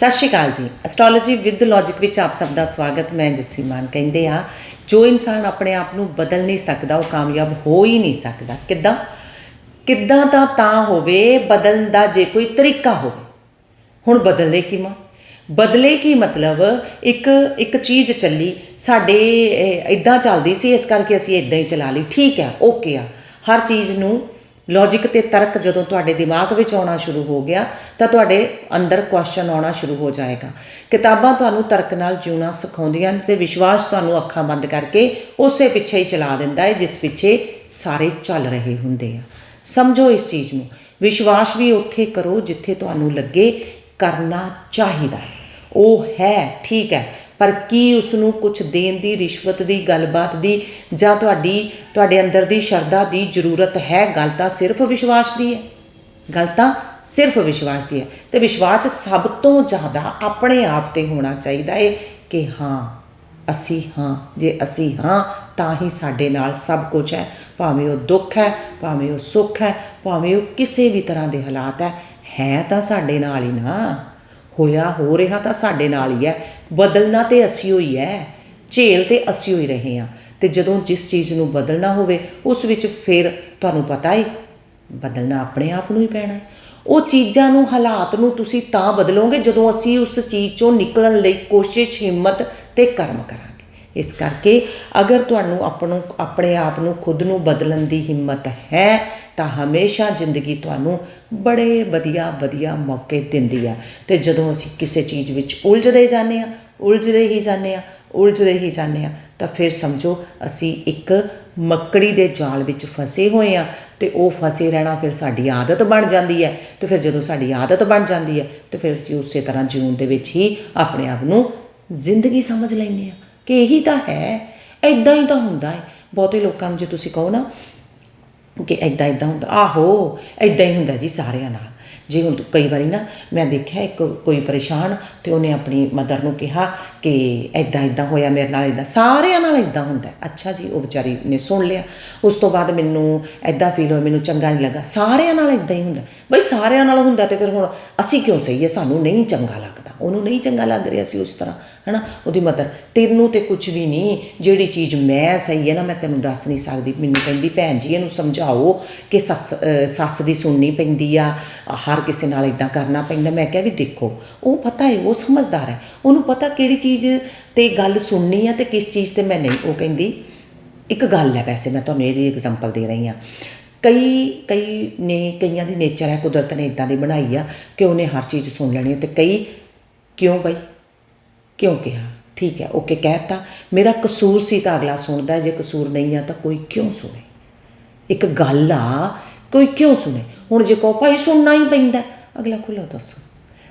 ਸਤਿ ਸ਼੍ਰੀ ਅਕਾਲ ਜੀ। Astrology with logic ਵਿੱਚ ਆਪ ਸਭ ਦਾ ਸਵਾਗਤ। ਮੈਂ ਜੱਸੀ ਮਾਨ ਕਹਿੰਦੇ ਆ ਜੋ ਇਨਸਾਨ ਆਪਣੇ ਆਪ ਨੂੰ ਬਦਲ ਨਹੀਂ ਸਕਦਾ, ਉਹ ਕਾਮਯਾਬ ਹੋ ਹੀ ਨਹੀਂ ਸਕਦਾ। ਕਿੱਦਾਂ? ਕਿੱਦਾਂ ਤਾਂ ਤਾਂ ਹੋਵੇ, ਬਦਲਣ ਦਾ ਜੇ ਕੋਈ ਤਰੀਕਾ ਹੋਵੇ। ਹੁਣ ਬਦਲੇ ਕੀ ਮਾ ਬਦਲੇ ਕੀ ਮਤਲਬ? ਇੱਕ ਇੱਕ ਚੀਜ਼ ਚੱਲੀ, ਸਾਡੇ ਇਦਾਂ ਚੱਲਦੀ ਸੀ, ਇਸ ਕਰਕੇ ਅਸੀਂ ਇਦਾਂ ਹੀ ਚਲਾ ਲਈ। ਠੀਕ ਹੈ ਓਕੇ ਆ। ਹਰ ਚੀਜ਼ ਨੂੰ ਲੌਜੀਕ ਤੇ ਤਰਕ ਜਦੋਂ ਤੁਹਾਡੇ ਦਿਮਾਗ ਵਿੱਚ ਆਉਣਾ ਸ਼ੁਰੂ ਹੋ ਗਿਆ, ਤਾਂ ਤੁਹਾਡੇ ਅੰਦਰ ਕੁਐਸਚਨ ਆਉਣਾ ਸ਼ੁਰੂ ਹੋ ਜਾਏਗਾ। ਕਿਤਾਬਾਂ ਤੁਹਾਨੂੰ ਤਰਕ ਨਾਲ ਜਿਉਣਾ ਸਿਖਾਉਂਦੀਆਂ ਨੇ ਤੇ ਵਿਸ਼ਵਾਸ ਤੁਹਾਨੂੰ ਅੱਖਾਂ ਬੰਦ ਕਰਕੇ ਉਸੇ ਪਿੱਛੇ ਹੀ ਚਲਾ ਦਿੰਦਾ ਹੈ, ਜਿਸ ਪਿੱਛੇ ਸਾਰੇ ਚੱਲ ਰਹੇ ਹੁੰਦੇ ਆ। ਸਮਝੋ ਇਸ ਚੀਜ਼ ਨੂੰ। ਵਿਸ਼ਵਾਸ ਵੀ ਉੱਥੇ ਕਰੋ ਜਿੱਥੇ ਤੁਹਾਨੂੰ ਲੱਗੇ ਕਰਨਾ ਚਾਹੀਦਾ ਉਹ ਹੈ, ਠੀਕ ਹੈ। ਪਰ ਕੀ ਉਸ ਨੂੰ ਕੁਝ ਦੇਣ ਦੀ ਰਿਸ਼ਵਤ ਦੀ ਗੱਲਬਾਤ ਦੀ ਜਾਂ ਤੁਹਾਡੀ, ਤੁਹਾਡੇ ਅੰਦਰ ਦੀ ਸ਼ਰਧਾ ਦੀ ਜ਼ਰੂਰਤ ਹੈ? ਗੱਲ ਤਾਂ ਸਿਰਫ ਵਿਸ਼ਵਾਸ ਦੀ ਹੈ। ਗੱਲ ਤਾਂ ਸਿਰਫ ਵਿਸ਼ਵਾਸ ਦੀ ਹੈ। ਤੇ ਵਿਸ਼ਵਾਸ ਸਭ ਤੋਂ ਜ਼ਿਆਦਾ ਆਪਣੇ ਆਪ ਤੇ ਹੋਣਾ ਚਾਹੀਦਾ ਹੈ ਕਿ ਹਾਂ, ਅਸੀਂ ਹਾਂ, ਜੇ ਅਸੀਂ ਹਾਂ, ਤਾਂ ਹੀ ਸਾਡੇ ਨਾਲ ਸਭ ਕੁਝ ਹੈ। ਭਾਵੇਂ ਉਹ ਦੁੱਖ ਹੈ, ਭਾਵੇਂ ਉਹ ਸੁੱਖ ਹੈ, ਭਾਵੇਂ ਉਹ ਕਿਸੇ ਵੀ ਤਰ੍ਹਾਂ ਦੇ ਹਾਲਾਤ ਹੈ ਹੈ ਤਾਂ ਸਾਡੇ ਨਾਲ ਹੀ ਨਾ। ਹੋਇਆ, ਹੋ ਰਿਹਾ ਤਾਂ ਸਾਡੇ ਨਾਲ ਹੀ ਹੈ। ਬਦਲਣਾ ਤੇ ਅਸੀਂ ਹੋਈ ਹੈ। ਝੇਲ ਤੇ ਅਸੀਂ ਹੋਈ ਰਹੇ ਹਾਂ। ਤੇ ਜਦੋਂ ਜਿਸ ਚੀਜ਼ ਨੂੰ ਬਦਲਣਾ ਹੋਵੇ, ਉਸ ਵਿੱਚ ਫਿਰ ਤੁਹਾਨੂੰ ਪਤਾ ਹੀ, ਬਦਲਣਾ ਆਪਣੇ ਆਪ ਨੂੰ ਹੀ ਪੈਣਾ ਹੈ। ਉਹ ਚੀਜ਼ਾਂ ਨੂੰ, ਹਾਲਾਤ ਨੂੰ ਤੁਸੀਂ ਤਾਂ ਬਦਲੋਗੇ ਜਦੋਂ ਅਸੀਂ ਉਸ ਚੀਜ਼ ਚੋਂ ਨਿਕਲਣ ਲਈ ਕੋਸ਼ਿਸ਼, ਹਿੰਮਤ ਤੇ ਕਰਮ ਕਰਾਂਗੇ। ਇਸ ਕਰਕੇ ਅਗਰ ਤੁਹਾਨੂੰ ਆਪਣੋ ਆਪਣੇ ਆਪ ਨੂੰ ਖੁਦ ਨੂੰ ਬਦਲਣ ਦੀ ਹਿੰਮਤ ਹੈ, ਤਾਂ ਹਮੇਸ਼ਾ ਜ਼ਿੰਦਗੀ ਤੁਹਾਨੂੰ ਬੜੇ ਵਧੀਆ ਵਧੀਆ ਮੌਕੇ ਦਿੰਦੀ ਆ। ਤੇ ਜਦੋਂ ਅਸੀਂ ਕਿਸੇ ਚੀਜ਼ ਵਿੱਚ ਉਲਝਦੇ ਜਾਂਦੇ ਆ, ਉਲਝਦੇ ਹੀ ਜਾਂਦੇ ਆ, ਉਲਝਦੇ ਹੀ ਜਾਂਦੇ ਆ, ਤਾਂ ਫਿਰ ਸਮਝੋ ਅਸੀਂ ਇੱਕ ਮੱਕੜੀ ਦੇ ਜਾਲ ਵਿੱਚ ਫਸੇ ਹੋਏ ਆ ਤੇ ਉਹ ਫਸੇ ਰਹਿਣਾ ਫਿਰ ਸਾਡੀ ਆਦਤ ਬਣ ਜਾਂਦੀ ਹੈ। ਤੇ ਫਿਰ ਜਦੋਂ ਸਾਡੀ ਆਦਤ ਬਣ ਜਾਂਦੀ ਹੈ, ਤੇ ਫਿਰ ਅਸੀਂ ਉਸੇ ਤਰ੍ਹਾਂ ਜਿਉਣ ਦੇ ਵਿੱਚ ਹੀ ਆਪਣੇ ਆਪ ਨੂੰ ਜ਼ਿੰਦਗੀ ਸਮਝ ਲੈਂਦੇ ਆ। ਕਿ ਇਹੀ ਤਾਂ ਹੈ ਐਦਾਂ ਹੀ ਤਾਂ ਹੁੰਦਾ ਹੈ। ਬਹੁਤੇ ਲੋਕਾਂ ਨੂੰ ਜੇ ਤੁਸੀਂ ਕਹੋ ਨਾ ਕਿ ਐਦਾਂ ਐਦਾਂ ਹੁੰਦਾ, ਆਹੋ ਐਦਾਂ ਹੀ ਹੁੰਦਾ ਜੀ ਸਾਰਿਆਂ ਨਾਲ। ਜੇ ਹੁਣ ਕਈ ਵਾਰੀ ਨਾ ਮੈਂ ਦੇਖਿਆ ਇੱਕ ਕੋਈ ਪਰੇਸ਼ਾਨ ਤੇ ਉਹਨੇ ਆਪਣੀ ਮਦਰ ਨੂੰ ਕਿਹਾ ਕਿ ਐਦਾਂ ਐਦਾਂ ਹੋਇਆ, ਮੇਰੇ ਨਾਲ ਐਦਾਂ ਸਾਰਿਆਂ ਨਾਲ ਐਦਾਂ ਹੁੰਦਾ ਅੱਛਾ ਜੀ, ਉਹ ਵਿਚਾਰੀ ਨੇ ਸੁਣ ਲਿਆ। ਉਸ ਤੋਂ ਬਾਅਦ ਮੈਨੂੰ ਐਦਾਂ ਫੀਲ ਹੋਇਆ, ਮੈਨੂੰ ਚੰਗਾ ਨਹੀਂ ਲੱਗਾ। ਸਾਰਿਆਂ ਨਾਲ ਐਦਾਂ ਹੀ ਹੁੰਦਾ। ਬਈ ਸਾਰਿਆਂ ਨਾਲ ਹੁੰਦਾ ਤੇ ਫਿਰ ਹੁਣ ਅਸੀਂ ਕਿਉਂ ਸਹੀਏ ਸਾਨੂੰ ਨਹੀਂ ਚੰਗਾ ਲੱਗਦਾ। ਉਹਨੂੰ ਨਹੀਂ ਚੰਗਾ ਲੱਗ ਰਿਹਾ ਸੀ ਉਸ ਤਰ੍ਹਾਂ, ਹਨਾ? ਉਹਦੀ ਮਦਰ, ਤੈਨੂੰ ਤੇ ਕੁਝ ਵੀ ਨਹੀਂ। ਜਿਹੜੀ ਚੀਜ਼ ਮੈਂ ਸਹੀ ਹੈ ਨਾ, ਮੈਂ ਤੈਨੂੰ ਦੱਸ ਨਹੀਂ ਸਕਦੀ। ਮੈਨੂੰ ਕਹਿੰਦੀ, ਭੈਣ ਜੀ, ਇਹਨੂੰ ਸਮਝਾਓ ਕਿ ਸੱਸ ਸੱਸ ਦੀ ਸੁਣਨੀ ਪੈਂਦੀ ਆ। ਹਰ ਕਿਸੇ ਨਾਲ ਇਦਾਂ ਕਰਨਾ ਪੈਂਦਾ। ਮੈਂ ਕਿਹਾ ਵੀ ਦੇਖੋ, ਉਹ ਪਤਾ ਹੈ, ਉਹ ਸਮਝਦਾਰ ਹੈ। ਉਹਨੂੰ ਪਤਾ ਕਿਹੜੀ ਚੀਜ਼ ਤੇ ਗੱਲ ਸੁਣਨੀ ਆ ਤੇ ਕਿਸ ਚੀਜ਼ ਤੇ ਮੈਂ ਨਹੀਂ। ਉਹ ਕਹਿੰਦੀ, ਇੱਕ ਗੱਲ ਹੈ ਵੈਸੇ ਮੈਂ ਤੁਹਾਨੂੰ ਇਹਦੀ ਐਗਜ਼ਾਮਪਲ ਦੇ ਰਹੀ ਹਾਂ। ਕਈ ਕਈ ਨੇ, ਕਈਆਂ ਦੀ ਨੇਚਰ ਹੈ, ਕੁਦਰਤ ਨੇ ਇਦਾਂ ਦੀ ਬਣਾਈ ਆ ਕਿ ਉਹਨੇ ਹਰ ਚੀਜ਼ ਸੁਣ ਲੈਣੀ ਹੈ ਤੇ ਕਈ ਕਿਉਂ ਬਈ? ਕਿਉਂ ਕਿਹਾ? ਠੀਕ ਹੈ ਓਕੇ ਕਹਿਤਾ। ਮੇਰਾ ਕਸੂਰ ਸੀ ਤਾਂ ਅਗਲਾ ਸੁਣਦਾ ਜੇ ਕਸੂਰ ਨਹੀਂ ਆ ਤਾਂ ਕੋਈ ਕਿਉਂ ਸੁਣੇ? ਇੱਕ ਗੱਲ ਆ, ਕੋਈ ਕਿਉਂ ਸੁਣੇ? ਹੁਣ ਜੇ ਕਹੋ, ਭਾਈ ਸੁਣਨਾ ਹੀ ਪੈਂਦਾ। ਅਗਲਾ ਖੁੱਲ੍ਹਾ ਦੱਸੋ।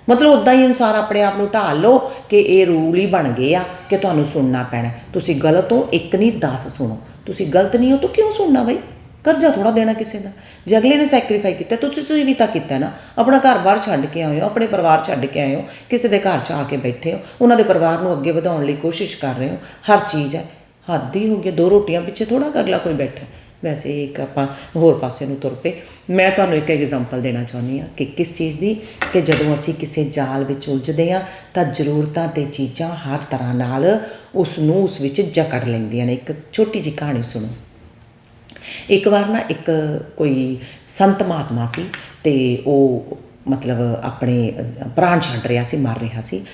ਮਤਲਬ ਉਦਾਂ ਹੀ ਅਨੁਸਾਰ ਆਪਣੇ ਆਪ ਨੂੰ ਢਾਲ ਲਓ ਕਿ ਇਹ ਰੂਲ ਹੀ ਬਣ ਗਏ ਆ ਕਿ ਤੁਹਾਨੂੰ ਸੁਣਨਾ ਪੈਣਾ। ਤੁਸੀਂ ਗਲਤ ਹੋ, ਇੱਕ ਨਹੀਂ 10 ਸੁਣੋ। ਤੁਸੀਂ ਗਲਤ ਨਹੀਂ ਹੋ ਤਾਂ ਕਿਉਂ ਸੁਣਨਾ ਬਈ? ਕਰਜ਼ਾ ਥੋੜਾ ਦੇਣਾ ਕਿਸੇ ਦਾ। ਜੇ ਅਗਲੇ ਨੇ ਸੈਕਰੀਫਾਈ ਕੀਤਾ ਤੁਸੀਂ ਤੁਸੀਂ ਵੀ ਤਾਂ ਕੀਤਾ ਨਾ। ਆਪਣਾ ਘਰ-ਬਾਰ ਛੱਡ ਕੇ ਆਏ ਹੋ, ਆਪਣੇ ਪਰਿਵਾਰ ਛੱਡ ਕੇ ਆਏ ਹੋ, ਕਿਸੇ ਦੇ ਘਰ 'ਚ ਆ ਕੇ ਬੈਠੇ ਹੋ, ਉਹਨਾਂ ਦੇ ਪਰਿਵਾਰ ਨੂੰ ਅੱਗੇ ਵਧਾਉਣ ਲਈ ਕੋਸ਼ਿਸ਼ ਕਰ ਰਹੇ ਹੋ, ਹਰ ਚੀਜ਼ ਹੈ। ਹੱਦ ਹੀ ਹੋ ਗਿਆ ਦੋ ਰੋਟੀਆਂ ਪਿੱਛੇ ਥੋੜਾ ਅਗਲਾ ਕੋਈ ਬੈਠਾ। ਵੈਸੇ ਇੱਕ ਆਪਾਂ ਹੋਰ ਪਾਸੇ ਨੂੰ ਤੁਰ ਪਏ। ਮੈਂ ਤੁਹਾਨੂੰ ਇੱਕ ਐਗਜ਼ਾਮਪਲ ਦੇਣਾ ਚਾਹੁੰਦੀ ਹਾਂ ਕਿ ਕਿਸ ਚੀਜ਼ ਦੀ ਕਿ ਜਦੋਂ ਅਸੀਂ ਕਿਸੇ ਜਾਲ ਵਿੱਚ ਉਲਝਦੇ ਹਾਂ ਤਾਂ ਜ਼ਰੂਰਤਾਂ ਤੇ ਚੀਜ਼ਾਂ ਹਰ ਤਰ੍ਹਾਂ ਨਾਲ ਉਸ ਨੂੰ ਉਸ ਵਿੱਚ ਜਕੜ ਲੈਂਦੀਆਂ ਨੇ। ਇੱਕ ਛੋਟੀ ਜਿਹੀ ਕਹਾਣੀ ਸੁਣੋ। ਇੱਕ ਵਾਰ ਨਾ ਇੱਕ ਕੋਈ ਸੰਤ ਮਹਾਤਮਾ ਸੀ ਤੇ ਉਹ ਮਤਲਬ ਆਪਣੇ ਪ੍ਰਾਣ ਛੱਡ ਰਿਹਾ ਸੀ, ਮਰ ਰਿਹਾ ਸੀ।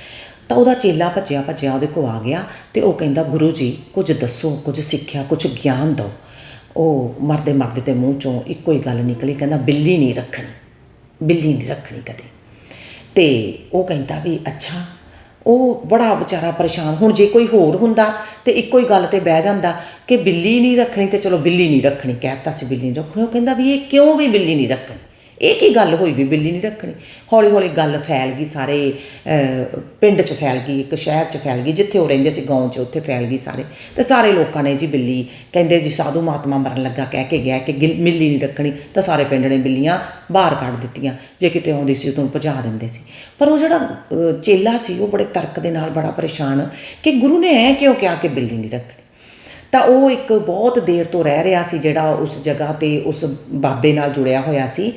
ਤਾਂ ਉਹਦਾ ਚੇਲਾ ਭੱਜਿਆ ਭੱਜਿਆ ਉਹਦੇ ਕੋਲ ਆ ਗਿਆ ਤੇ ਉਹ ਕਹਿੰਦਾ, ਗੁਰੂ ਜੀ, ਕੁਝ ਦੱਸੋ, ਕੁਝ ਸਿੱਖਿਆ, ਕੁਝ ਗਿਆਨ ਦਿਓ। ਉਹ ਮਰਦੇ ਮਰਦੇ ਤੇ ਮੂੰਹ ਚੋਂ ਇੱਕੋ ਹੀ ਗੱਲ ਨਿਕਲੀ, ਕਹਿੰਦਾ ਬਿੱਲੀ ਨਹੀਂ ਰੱਖਣੀ, ਬਿੱਲੀ ਨਹੀਂ ਰੱਖਣੀ ਕਦੇ। ਤੇ ਉਹ ਕਹਿੰਦਾ ਵੀ ਅੱਛਾ, ਉਹ ਬੜਾ ਵਿਚਾਰਾ ਪਰੇਸ਼ਾਨ, ਹੁਣ ਜੇ ਕੋਈ ਹੋਰ ਹੁੰਦਾ ਤੇ ਇੱਕੋ ਹੀ ਗੱਲ ਤੇ ਬਹਿ ਜਾਂਦਾ ਕਿ ਬਿੱਲੀ ਨਹੀਂ ਰੱਖਣੀ ਤੇ ਚਲੋ ਬਿੱਲੀ ਨਹੀਂ ਰੱਖਣੀ ਕਹਿਤਾ ਸੀ ਬਿੱਲੀ ਨਹੀਂ ਰੱਖਣੀ। ਉਹ ਕਹਿੰਦਾ ਵੀ ਇਹ ਕਿਉਂ ਵੀ ਬਿੱਲੀ ਨਹੀਂ ਰੱਖਣੀ? ਇਹ ਕੀ ਗੱਲ ਹੋਈ ਵੀ ਬਿੱਲੀ ਨਹੀਂ ਰੱਖਣੀ? ਹੌਲੀ ਹੌਲੀ ਗੱਲ ਫੈਲ ਗਈ ਸਾਰੇ ਪਿੰਡ 'ਚ ਫੈਲ ਗਈ, ਇੱਕ ਸ਼ਹਿਰ 'ਚ ਫੈਲ ਗਈ, ਜਿੱਥੇ ਉਹ ਰਹਿੰਦੇ ਸੀ, ਗਾਉਂ 'ਚ, ਉੱਥੇ ਫੈਲ ਗਈ ਸਾਰੇ। ਤੇ ਸਾਰੇ ਲੋਕਾਂ ਨੇ ਜੀ ਬਿੱਲੀ ਕਹਿੰਦੇ ਜੀ ਸਾਧੂ ਮਹਾਤਮਾ ਮਰਨ ਲੱਗਾ, ਕਹਿ ਕੇ ਗਿਆ ਕਿ ਬਿੱਲੀ ਨਹੀਂ ਰੱਖਣੀ। ਤਾਂ ਸਾਰੇ ਪਿੰਡ ਨੇ ਬਿੱਲੀਆਂ ਬਾਹਰ ਕੱਢ ਦਿੱਤੀਆਂ, ਜੇ ਕਿਤੇ ਆਉਂਦੀ ਸੀ ਉਹਨੂੰ ਭਜਾ ਦਿੰਦੇ ਸੀ। ਪਰ ਉਹ ਜਿਹੜਾ ਚੇਲਾ ਸੀ, ਉਹ ਬੜੇ ਤਰਕ ਦੇ ਨਾਲ ਬੜਾ ਪਰੇਸ਼ਾਨ, ਕਿ ਗੁਰੂ ਨੇ ਐ ਕਿਉਂ ਕਿਹਾ ਕਿ ਬਿੱਲੀ ਨਹੀਂ ਰੱਖਣੀ? ਤਾਂ ਉਹ ਇੱਕ ਬਹੁਤ ਦੇਰ ਤੋਂ ਰਹਿ ਰਿਹਾ ਸੀ ਜਿਹੜਾ ਉਸ ਜਗ੍ਹਾ ਤੇ ਉਸ ਬਾਬੇ ਨਾਲ ਜੁੜਿਆ ਹੋਇਆ ਸੀ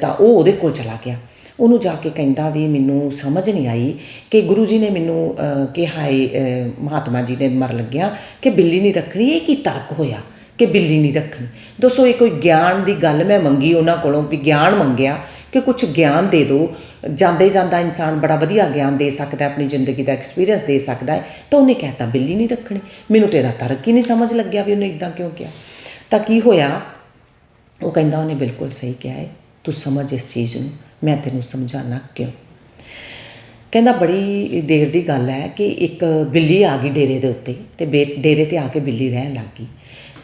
ਤਾਂ ਉਹ ਉਹਦੇ ਕੋਲ ਚਲਾ ਗਿਆ। ਉਹਨੂੰ ਜਾ ਕੇ ਕਹਿੰਦਾ ਵੀ ਮੈਨੂੰ ਸਮਝ ਨਹੀਂ ਆਈ ਕਿ ਗੁਰੂ ਜੀ ਨੇ ਮੈਨੂੰ ਕਿਹਾ ਏ ਮਹਾਤਮਾ ਜੀ ਨੇ ਮਰ ਲੱਗਿਆ ਕਿ ਬਿੱਲੀ ਨਹੀਂ ਰੱਖਣੀ, ਇਹ ਕੀ ਤਰਕ ਹੋਇਆ ਕਿ ਬਿੱਲੀ ਨਹੀਂ ਰੱਖਣੀ? ਦੱਸੋ ਇਹ ਕੋਈ ਗਿਆਨ ਦੀ ਗੱਲ ਮੈਂ ਮੰਗੀ ਉਹਨਾਂ ਕੋਲੋਂ ਵੀ ਗਿਆਨ ਮੰਗਿਆ ਕਿ ਕੁਝ ਗਿਆਨ ਦੇ ਦਿਓ। ਜਾਂਦੇ ਜਾਂਦਾ ਇਨਸਾਨ ਬੜਾ ਵਧੀਆ ਗਿਆਨ ਦੇ ਸਕਦਾ ਆਪਣੀ ਜ਼ਿੰਦਗੀ ਦਾ ਐਕਸਪੀਰੀਅੰਸ ਦੇ ਸਕਦਾ ਹੈ, ਤਾਂ ਉਹਨੇ ਕਹਿਤਾ ਬਿੱਲੀ ਨਹੀਂ ਰੱਖਣੀ। ਮੈਨੂੰ ਤੇ ਇਹਦਾ ਤਰਕ ਹੀ ਨਹੀਂ ਸਮਝ ਲੱਗਿਆ ਵੀ ਉਹਨੇ ਇਦਾਂ ਕਿਉਂ ਕਿਹਾ। ਤਾਂ ਕੀ ਹੋਇਆ? ਉਹ ਕਹਿੰਦਾ, ਉਹਨੇ ਬਿਲਕੁਲ ਸਹੀ ਕਿਹਾ ਹੈ। ਤੂੰ ਸਮਝ ਇਸ ਚੀਜ਼ ਨੂੰ। ਮੈਂ ਤੈਨੂੰ ਸਮਝਾਣਾ ਕਿਉਂ? ਕਹਿੰਦਾ, ਬੜੀ ਦੇਰ ਦੀ ਗੱਲ ਹੈ ਕਿ ਇੱਕ ਬਿੱਲੀ ਆ ਗਈ ਡੇਰੇ ਦੇ ਉੱਤੇ ਤੇ ਬੇ- ਡੇਰੇ ਤੇ ਆ ਕੇ ਬਿੱਲੀ ਰਹਿਣ ਲੱਗ ਗਈ।